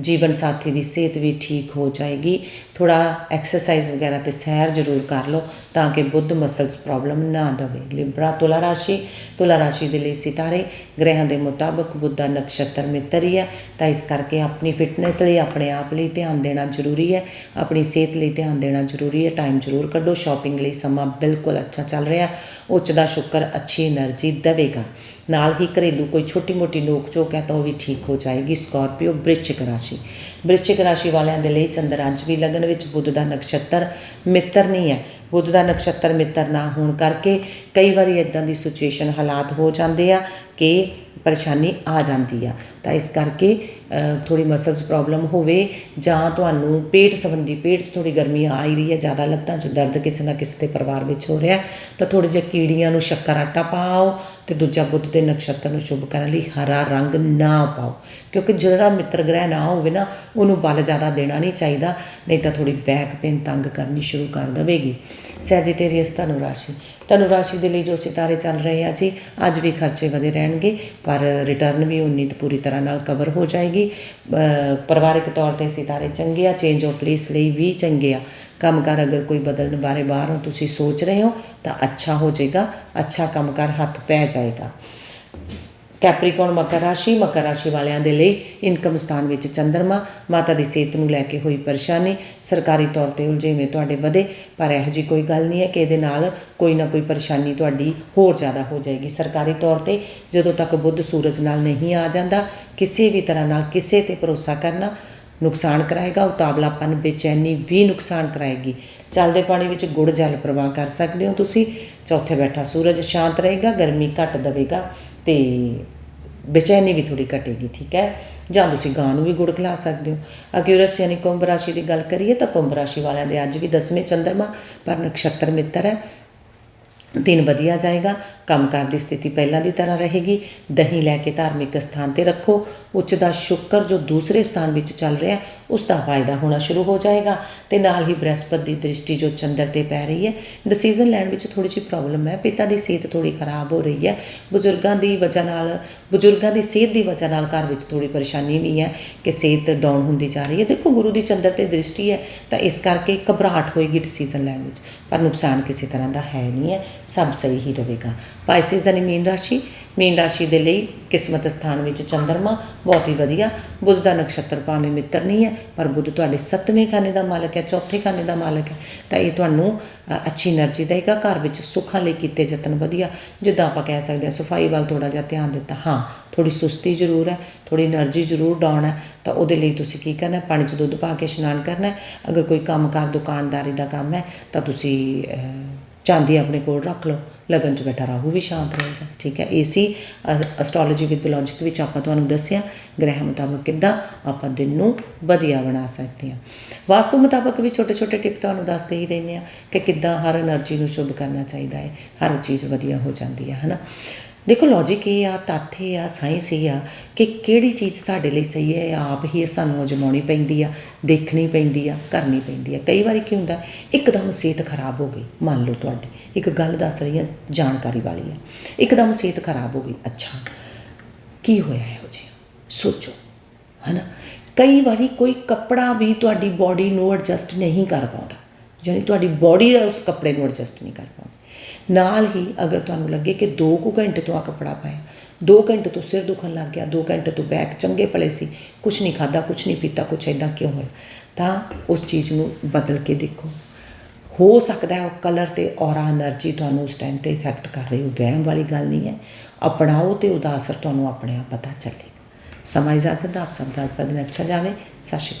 ਜੀਵਨ ਸਾਥੀ ਦੀ ਸਿਹਤ ਵੀ ਠੀਕ ਹੋ ਜਾਏਗੀ। ਥੋੜਾ ਐਕਸਰਸਾਈਜ਼ ਵਗੈਰਾ ਤੇ ਸੈਰ ਜ਼ਰੂਰ ਕਰ ਲਓ ਤਾਂ ਕਿ ਬੁੱਧ ਮਸਲਸ ਪ੍ਰੋਬਲਮ ਨਾ ਦਵੇ। ਲਿਬਰਾ ਤੁਲਾ ਰਾਸ਼ੀ ਤੁਲਾ ਰਾਸ਼ੀ ਦੇ ਲਈ ਸਿਤਾਰੇ, ਗ੍ਰਹਿਾਂ ਦੇ ਮੁਤਾਬਕ ਬੁੱਧ ਦਾ ਨਕਸ਼ਤਰ ਹੀ ਹੈ। ਤਾਂ ਇਸ ਕਰਕੇ ਆਪਣੀ ਫਿਟਨੈਸ ਲਈ, ਆਪਣੇ ਆਪ ਲਈ ਧਿਆਨ ਦੇਣਾ ਜ਼ਰੂਰੀ ਹੈ। ਆਪਣੀ ਸਿਹਤ ਲਈ ਧਿਆਨ ਦੇਣਾ ਜ਼ਰੂਰੀ ਹੈ। ਟਾਈਮ ਜ਼ਰੂਰ ਕੱਢੋ। ਸ਼ਾਪਿੰਗ ਲਈ ਸਮਾਂ ਬਿਲਕੁਲ ਅੱਛਾ ਚੱਲ ਰਿਹਾ। ਉੱਚ ਦਾ ਸ਼ੁਕਰ, ਅੱਛੀ એનર્ਜੀ ਦੇਵੇਗਾ। ਨਾਲ ਹੀ ਘਰੇਲੂ ਕੋਈ ਛੋਟੀ ਮੋਟੀ ਨੋਕ ਝੋਕ ਹੈ ਤਾਂ ਉਹ ਵੀ ਠੀਕ ਹੋ ਜਾਏਗੀ। ਸਕਾਰਪੀਓ ਬ੍ਰਿਸ਼ਚਿਕ ਰਾਸ਼ੀ। ਬ੍ਰਿਸ਼ਚਿਕ ਰਾਸ਼ੀ ਵਾਲਿਆਂ ਦੇ ਲਈ ਚੰਦਰ ਅੱਜ ਵੀ ਲਗਨ ਵਿੱਚ ਬੁੱਧ ਦਾ ਨਕਸ਼ਤਰ ਮਿੱਤਰ ਨਹੀਂ ਹੈ। ਬੁੱਧ ਦਾ ਨਕਸ਼ਤਰ ਮਿੱਤਰ ਨਾ ਹੋਣ ਕਰਕੇ ਕਈ ਵਾਰੀ ਇਦਾਂ ਦੀ ਸਿਚੁਏਸ਼ਨ ਹਾਲਾਤ ਹੋ ਜਾਂਦੇ ਆ ਕਿ ਪਰੇਸ਼ਾਨੀ ਆ ਜਾਂਦੀ ਆ। ਤਾਂ ਇਸ ਕਰਕੇ ਥੋੜੀ ਮਸਲਸ ਪ੍ਰੋਬਲਮ ਹੋਵੇ ਜਾਂ ਤੁਹਾਨੂੰ ਪੇਟ ਸੰਬੰਧੀ, ਪੇਟ 'ਚ ਥੋੜੀ ਗਰਮੀ ਆ ਹੀ ਰਹੀ ਹੈ, ਜ਼ਿਆਦਾ ਲੱਤਾਂ 'ਚ ਦਰਦ ਕਿਸੇ ਨਾ ਕਿਸੇ ਦੇ ਪਰਿਵਾਰ ਵਿੱਚ ਹੋ ਰਿਹਾ, ਤਾਂ ਥੋੜੇ ਜਿਹੇ ਕੀੜੀਆਂ ਨੂੰ ਸ਼ੱਕਰ ਆਟਾ ਪਾਓ ਤੇ ਦੂਜਾ ਬੁੱਧ ਦੇ ਨਕਸ਼ਤਰ ਨੂੰ ਸ਼ੁਭ ਕਰਨ ਲਈ ਹਰਾ ਰੰਗ ਨਾ ਪਾਓ। ਕਿਉਂਕਿ ਜਿਹੜਾ ਮਿੱਤਰ ਗ੍ਰਹਿ ਨਾ ਹੋਵੇ ਨਾ, ਉਹਨੂੰ ਬਲ ਜ਼ਿਆਦਾ ਦੇਣਾ ਨਹੀਂ ਚਾਹੀਦਾ, ਨਹੀਂ ਤਾਂ ਥੋੜੀ ਬੈਕ ਪੇਨ ਤੰਗ ਕਰਨੀ ਸ਼ੁਰੂ ਕਰ ਦੇਵੇਗੀ। ਸੈਜੀਟੇਰੀਅਸ ਧਨੁ ਰਾਸ਼ੀ ਧਨੁ ਰਾਸ਼ੀ ਦੇ ਲਈ ਜੋ ਸਿਤਾਰੇ ਚੱਲ ਰਹੇ ਆ ਜੀ, ਅੱਜ ਵੀ ਖਰਚੇ ਵਧੇ ਰਹਿਣਗੇ, ਪਰ ਰਿਟਰਨ ਵੀ ਉਨੀ ਪੂਰੀ ਤਰ੍ਹਾਂ ਨਾਲ ਕਵਰ ਹੋ ਜਾਏਗੀ। ਪਰਿਵਾਰਿਕ ਤੌਰ ਤੇ ਸਿਤਾਰੇ ਚੰਗੇ ਆ ਚੇਂਜ ਆਫ ਪਲੇਸ ਲਈ ਵੀ ਚੰਗੇ ਆ। ਕੰਮਕਾਰ ਅਗਰ ਕੋਈ ਬਦਲਣ ਬਾਰੇ ਬਾਹਰੋਂ ਤੁਸੀਂ ਸੋਚ ਰਹੇ ਹੋ, ਤਾਂ ਅੱਛਾ ਹੋ ਜਾਏਗਾ, ਅੱਛਾ ਕੰਮਕਾਰ ਹੱਥ ਪੈ ਜਾਏਗਾ। ਕੈਪਰੀਕੌਨ ਮਕਰ ਰਾਸ਼ੀ ਮਕਰ ਰਾਸ਼ੀ ਵਾਲਿਆਂ ਦੇ ਲਈ ਇਨਕਮ ਸਥਾਨ ਵਿੱਚ ਚੰਦਰਮਾ, ਮਾਤਾ ਦੀ ਸਿਹਤ ਨੂੰ ਲੈ ਕੇ ਹੋਈ ਪਰੇਸ਼ਾਨੀ, ਸਰਕਾਰੀ ਤੌਰ ਤੇ ਉਲਝੇਵੇਂ ਤੁਹਾਡੇ ਵਧੇ, ਪਰ ਇਹੋ ਜੀ ਕੋਈ ਗੱਲ ਨਹੀਂ ਹੈ ਕਿ ਇਹਦੇ ਨਾਲ ਕੋਈ ਨਾ ਕੋਈ ਪਰੇਸ਼ਾਨੀ ਤੁਹਾਡੀ ਹੋਰ ਜ਼ਿਆਦਾ ਹੋ ਜਾਏਗੀ। ਸਰਕਾਰੀ ਤੌਰ ਤੇ ਜਦੋਂ ਤੱਕ ਬੁੱਧ ਸੂਰਜ ਨਾਲ ਨਹੀਂ ਆ ਜਾਂਦਾ, ਕਿਸੇ ਵੀ ਤਰ੍ਹਾਂ ਨਾਲ ਕਿਸੇ ਤੇ ਭਰੋਸਾ ਕਰਨਾ ਨੁਕਸਾਨ ਕਰਾਏਗਾ ਉਤਾਵਲਾਪਨ ਬੇਚੈਨੀ ਵੀ ਨੁਕਸਾਨ ਕਰਾਏਗੀ। ਚੱਲਦੇ ਪਾਣੀ ਵਿੱਚ ਗੁੜ ਜਲ ਪ੍ਰਵਾਹ ਕਰ ਸਕਦੇ ਹੋ ਤੁਸੀਂ। ਚੌਥੇ ਬੈਠਾ ਸੂਰਜ, ਸ਼ਾਂਤ ਰਹੇਗਾ, ਗਰਮੀ ਘੱਟ ਦੇਵੇਗਾ। ਤੇ ਬੇਚੈਨੀ ਵੀ ਥੋੜੀ ਘਟੇਗੀ, ਠੀਕ ਹੈ? ਜਾਂ ਤੁਸੀਂ ਗਾਂ ਨੂੰ ਵੀ ਗੁੜ ਖਿਲਾ ਸਕਦੇ ਹੋ। ਅਕਿਊਰਸ ਯਾਨੀ ਕੁੰਭ ਰਾਸ਼ੀ ਦੀ ਗੱਲ ਕਰੀਏ ਤਾਂ ਕੁੰਭ ਰਾਸ਼ੀ ਵਾਲਿਆਂ ਦੇ ਅੱਜ ਵੀ ਦਸਵੇਂ ਚੰਦਰਮਾ, ਪਰ ਨਕਸ਼ਤਰ ਮਿੱਤਰ ਹੈ। ਦਿਨ ਵਧੀਆ ਜਾਏਗਾ, ਕੰਮਕਾਰ ਦੀ ਸਥਿਤੀ ਪਹਿਲਾਂ ਦੀ ਤਰ੍ਹਾਂ ਰਹੇਗੀ। ਦਹੀਂ ਲੈ ਕੇ ਧਾਰਮਿਕ ਸਥਾਨ ਤੇ ਰੱਖੋ। ਉੱਚ ਦਾ ਸ਼ੁਕਰ ਜੋ ਦੂਸਰੇ ਸਥਾਨ ਵਿੱਚ ਚੱਲ ਰਿਹਾ ਉਸ ਦਾ ਫਾਇਦਾ ਹੋਣਾ ਸ਼ੁਰੂ ਹੋ ਜਾਏਗਾ ਤੇ ਨਾਲ ਹੀ ਬ੍ਰਹਸਪਤ ਦੀ ਦ੍ਰਿਸ਼ਟੀ ਜੋ ਚੰਦਰ ਤੇ ਪੈ ਰਹੀ ਹੈ ਡਿਸੀਜਨ ਲੈਣ ਵਿੱਚ ਥੋੜੀ ਜਿਹੀ ਪ੍ਰੋਬਲਮ ਹੈ। ਪਿਤਾ ਦੀ ਸਿਹਤ ਥੋੜੀ ਖਰਾਬ ਹੋ ਰਹੀ ਹੈ। ਬਜ਼ੁਰਗਾਂ ਦੀ ਵਜ੍ਹਾ ਨਾਲ, ਬਜ਼ੁਰਗਾਂ ਦੀ ਸਿਹਤ ਦੀ ਵਜ੍ਹਾ ਨਾਲ ਘਰ ਵਿੱਚ ਥੋੜੀ ਪਰੇਸ਼ਾਨੀ ਵੀ ਹੈ ਕਿ ਸਿਹਤ ਡਾਊਨ ਹੁੰਦੀ ਜਾ ਰਹੀ ਹੈ। ਦੇਖੋ, ਗੁਰੂ ਦੀ ਚੰਦਰ ਤੇ ਦ੍ਰਿਸ਼ਟੀ ਹੈ, ਤਾਂ ਇਸ ਕਰਕੇ ਘਬਰਾਹਟ ਹੋਏਗੀ ਡਿਸੀਜਨ ਲੈਣ ਵਿੱਚ। ਪਰ ਨੁਕਸਾਨ ਕਿਸੇ ਤਰ੍ਹਾਂ ਦਾ ਹੈ ਨਹੀਂ ਹੈ, ਸਭ ਸਹੀ ਹੀ ਰਹੇਗਾ। ਪਾਈਸਿਸ ਯਾਨੀ ਮੀਨ ਰਾਸ਼ੀ ਮੀਨ ਰਾਸ਼ੀ ਦੇ ਲਈ ਕਿਸਮਤ ਸਥਾਨ ਵਿੱਚ ਚੰਦਰਮਾ ਬਹੁਤ ਹੀ ਵਧੀਆ। ਬੁੱਧ ਦਾ ਨਕਸ਼ਤਰ ਭਾਵੇਂ ਮਿੱਤਰ ਨਹੀਂ ਹੈ, ਪਰ ਬੁੱਧ ਤੁਹਾਡੇ ਸੱਤਵੇਂ ਖਾਨੇ ਦਾ ਮਾਲਕ ਹੈ, ਚੌਥੇ ਖਾਨੇ ਦਾ ਮਾਲਕ ਹੈ। ਤਾਂ ਇਹ ਤੁਹਾਨੂੰ ਅੱਛੀ એનર્ਜੀ ਦੇਗਾ, ਘਰ ਵਿੱਚ ਸੁੱਖਾਂ ਲਈ ਕੀਤੇ ਯਤਨ ਵਧੀਆ। ਜਿੱਦਾਂ ਆਪਾਂ ਕਹਿ ਸਕਦੇ ਹਾਂ, ਸਫ਼ਾਈ ਵੱਲ ਥੋੜਾ ਜਿਹਾ ਧਿਆਨ ਦਿੱਤਾ। ਹਾਂ ਥੋੜੀ ਸੁਸਤੀ ਜ਼ਰੂਰ ਹੈ ਥੋੜੀ એનર્ਜੀ ਜ਼ਰੂਰ ਡਾਊਨ ਹੈ। ਤਾਂ ਉਹਦੇ ਲਈ ਤੁਸੀਂ ਕੀ ਕਰਨਾ ਪਾਣੀ 'ਚ ਦੁੱਧ ਪਾ ਕੇ ਇਸ਼ਨਾਨ ਕਰਨਾ ਅਗਰ ਕੋਈ ਕੰਮਕਾਰ ਦੁਕਾਨਦਾਰੀ ਦਾ ਕੰਮ ਹੈ, ਤਾਂ ਤੁਸੀਂ ਚਾਂਦੀ ਆਪਣੇ ਕੋਲ ਰੱਖ ਲਓ। ਲਗਨ 'ਚ ਬੈਠਾ ਰਾਹੂ ਵੀ ਸ਼ਾਂਤ ਰਹੇਗਾ, ਠੀਕ ਹੈ? ਏਸੀ ਅਸਟ੍ਰੋਲੋਜੀ ਵਿਦ ਲੌਜੀਕ ਵਿੱਚ ਆਪਾਂ ਤੁਹਾਨੂੰ ਦੱਸਿਆ, ਗ੍ਰਹਿ ਮੁਤਾਬਕ ਕਿੱਦਾਂ ਆਪਾਂ ਦਿਨ ਨੂੰ ਵਧੀਆ ਬਣਾ ਸਕਦੇ ਹਾਂ। ਵਾਸਤੂ ਮੁਤਾਬਕ ਵੀ ਛੋਟੇ ਛੋਟੇ ਟਿਪ ਤੁਹਾਨੂੰ ਦੱਸਦੇ ਹੀ ਰਹਿੰਦੇ ਆ ਕਿ ਕਿੱਦਾਂ ਹਰ એનર્ਜੀ ਨੂੰ ਸ਼ੁਭ ਕਰਨਾ ਚਾਹੀਦਾ ਹੈ, ਹਰ ਚੀਜ਼ ਵਧੀਆ ਹੋ ਜਾਂਦੀ ਹੈ, ਹਨਾ? ਦੇਖੋ ਲੌਜੀਕ ਇਹ ਆ, ਤੱਥ ਇਹ ਆ ਸਾਇੰਸ ਇਹ ਆ ਕਿ ਕਿਹੜੀ ਚੀਜ਼ ਸਾਡੇ ਲਈ ਸਹੀ ਹੈ ਆਪ ਹੀ ਸਾਨੂੰ ਅਜਮਾਉਣੀ ਪੈਂਦੀ ਆ, ਦੇਖਣੀ ਪੈਂਦੀ ਆ, ਕਰਨੀ ਪੈਂਦੀ ਆ। ਕਈ ਵਾਰੀ ਕੀ ਹੁੰਦਾ, ਇੱਕਦਮ ਸਿਹਤ ਖਰਾਬ ਹੋ ਗਈ, ਮੰਨ ਲਓ ਤੁਹਾਡੀ। ਇੱਕ ਗੱਲ ਦੱਸ ਰਹੀ ਹਾਂ, ਜਾਣਕਾਰੀ ਵਾਲੀ ਹੈ। ਇੱਕਦਮ ਸਿਹਤ ਖਰਾਬ ਹੋ ਗਈ। ਅੱਛਾ, ਕੀ ਹੋਇਆ ਇਹੋ ਜਿਹਾ? ਸੋਚੋ, ਹਨਾ? ਕਈ ਵਾਰੀ ਕੋਈ ਕੱਪੜਾ ਵੀ ਤੁਹਾਡੀ ਬਾਡੀ ਨੂੰ ਐਡਜਸਟ ਨਹੀਂ ਕਰ ਪਾਉਂਦਾ। ਯਾਨੀ ਤੁਹਾਡੀ ਬਾਡੀ ਉਸ ਕੱਪੜੇ ਨੂੰ ਐਡਜਸਟ ਨਹੀਂ ਕਰ ਪਾਉਂਦੀ। ਨਾਲ ਹੀ ਅਗਰ ਤੁਹਾਨੂੰ ਲੱਗੇ ਕਿ 2 ਕੁ ਘੰਟੇ ਤੋਂ ਆ ਕੱਪੜਾ ਪਾਇਆ 2 ਘੰਟੇ ਤੋਂ ਸਿਰ ਦੁਖਣ ਲੱਗ ਗਿਆ 2 ਘੰਟੇ ਤੋਂ ਬੈਕ ਚੰਗੇ ਭਲੇ ਸੀ ਕੁਝ ਨਹੀਂ ਖਾਦਾ ਕੁਝ ਨਹੀਂ ਪੀਤਾ ਕੁਝ ਇਦਾਂ ਕਿਉਂ ਹੋਇਆ? ਤਾਂ ਉਸ ਚੀਜ਼ ਨੂੰ ਬਦਲ ਕੇ ਦੇਖੋ। ਹੋ ਸਕਦਾ ਉਹ ਕਲਰ ਤੇ ਔਰਾ એનર્ਜੀ ਤੁਹਾਨੂੰ ਉਸ ਟਾਈਮ ਤੇ ਇਫੈਕਟ ਕਰ ਰਹੀ ਹੋ ਵਹਿਮ ਵਾਲੀ ਗੱਲ ਨਹੀਂ ਹੈ। ਅਪਣਾਓ ਤੇ ਉਹਦਾ ਅਸਰ ਤੁਹਾਨੂੰ ਆਪਣੇ ਆਪ ਪਤਾ ਚੱਲੇਗਾ। ਸਮਾਂ ਇਜਾਜ਼ਤ ਦਾ ਆਪ ਸਭ ਦਾ ਅੱਜ ਦਾ ਦਿਨ ਅੱਛਾ ਜਾਵੇ। ਸਤਿ ਸ਼੍ਰੀ